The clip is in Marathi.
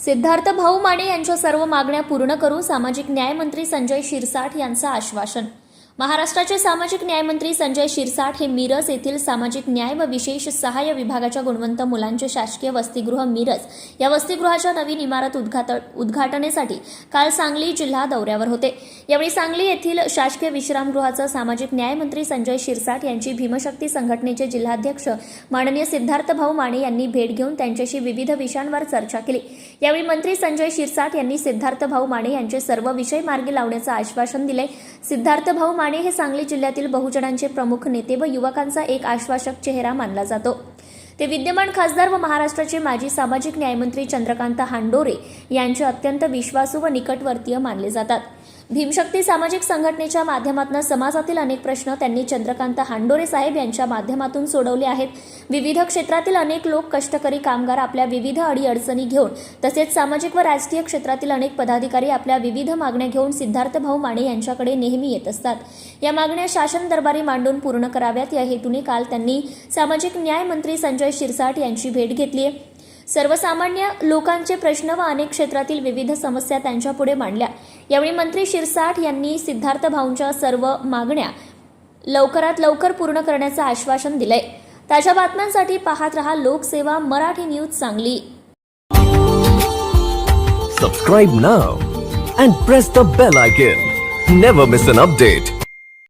सिद्धार्थ भाऊ माने यांच्या सर्व मागण्या पूर्ण करू सामाजिक न्याय मंत्री संजय शिरसाठ यांचं आश्वासन महाराष्ट्राचे सामाजिक न्यायमंत्री संजय शिरसाठ हे मिरज येथील सामाजिक न्याय व विशेष सहाय्य विभागाच्या गुणवंत मुलांचे शासकीय वसतिगृह मिरज या वसतिगृहाच्या नवीन इमारत उद्घाटन उद्घाटनेसाठी काल सांगली जिल्हा दौऱ्यावर होते. यावेळी सांगली येथील शासकीय विश्रामगृहाचं सामाजिक न्यायमंत्री संजय शिरसाट यांची भीमशक्ती संघटनेचे जिल्हाध्यक्ष माननीय सिद्धार्थ भाऊ माने यांनी भेट घेऊन त्यांच्याशी विविध विषयांवर चर्चा केली. यावेळी मंत्री संजय शिरसाट यांनी सिद्धार्थ भाऊ माने यांचे सर्व विषय मार्गी लावण्याचं आश्वासन दिले. सिद्धार्थ भाऊ माने हे सांगली जिल्ह्यातील बहुजनांचे प्रमुख नेते व युवकांचा एक आश्वासक चेहरा मानला जातो. ते विद्यमान खासदार व महाराष्ट्राचे माजी सामाजिक न्यायमंत्री चंद्रकांत हांडोरे यांचे अत्यंत विश्वासू व निकटवर्तीय मानले जातात. भीमशक्ती सामाजिक संघटनेच्या माध्यमातून समाजातील अनेक प्रश्न त्यांनी चंद्रकांत हांडोरे साहेब यांच्या माध्यमातून सोडवले आहेत. विविध क्षेत्रातील अनेक लोक कष्टकरी कामगार आपल्या विविध अडीअडचणी घेऊन तसेच सामाजिक व राजकीय क्षेत्रातील अनेक पदाधिकारी आपल्या विविध मागण्या घेऊन सिद्धार्थ भाऊ माने यांच्याकडे नेहमी येत असतात. या मागण्या शासन दरबारी मांडून पूर्ण कराव्यात. या हेतूने काल त्यांनी सामाजिक न्याय मंत्री संजय शिरसाट यांची भेट घेतली आहे. सर्वसामान्य लोकांचे प्रश्न व अनेक क्षेत्रातील विविध समस्या त्यांच्यापुढे मांडल्या. यावेळी मंत्री शिरसाठ यांनी सिद्धार्थ भाऊंच्या सर्व मागण्या लवकरात लवकर पूर्ण करण्याचं आश्वासन दिलंय. ताज्या बातम्यांसाठी पाहत रहा Lokseva Marathi news Sangli. Subscribe now and press the bell icon never miss an update